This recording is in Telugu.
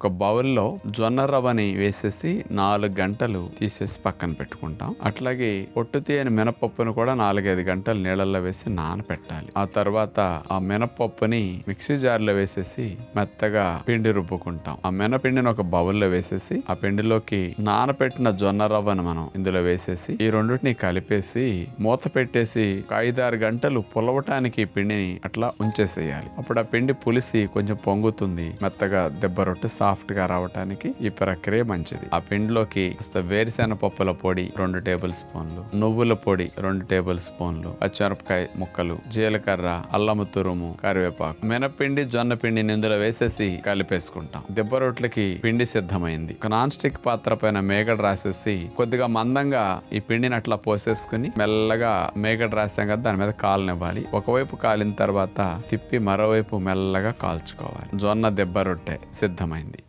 ఒక బౌల్లో జొన్న రవ్వని వేసేసి నాలుగు గంటలు తీసేసి పక్కన పెట్టుకుంటాం. అట్లాగే పొట్టు తీయని మినపప్పును కూడా నాలుగైదు గంటలు నీళ్ళల్లో వేసి నానపెట్టాలి. ఆ తర్వాత ఆ మినపప్పుని మిక్సీ జార్లో వేసేసి మెత్తగా పిండి రుబ్బుకుంటాం. ఆ మినపిండిని ఒక బౌల్లో వేసేసి ఆ పిండిలోకి నానపెట్టిన జొన్న రవ్వను మనం ఇందులో వేసేసి ఈ రెండింటిని కలిపేసి మూత పెట్టేసి ఐదారు గంటలు పులవటానికి పిండిని అట్లా ఉంచేసేయాలి. అప్పుడు ఆ పిండి పులిసి కొంచెం పొంగుతుంది మెత్తగా దెబ్బ రొట్టె సా గా రావటానికి ఈ ప్రక్రియ మంచిది. ఆ పిండిలోకి కాస్త వేరుశెనగ పప్పుల పొడి రెండు టేబుల్ స్పూన్లు నువ్వుల పొడి రెండు టేబుల్ స్పూన్లు పచ్చిమిరపకాయ ముక్కలు జీలకర్ర అల్లము తురుము కరివేపాకు మినపిండి జొన్న పిండిని ఇందులో వేసేసి కలిపేసుకుంటాం. దెబ్బ రొట్లకి పిండి సిద్ధమైంది. ఒక నాన్ స్టిక్ పాత్ర పైన మేగడ రాసేసి కొద్దిగా మందంగా ఈ పిండిని అట్లా పోసేసుకుని మెల్లగా మేగడ రాసాం కదా దాని మీద కాలనివ్వాలి ఒకవైపు కాలిన తర్వాత తిప్పి మరోవైపు మెల్లగా కాల్చుకోవాలి. జొన్న దెబ్బ రొట్టె సిద్ధమైంది.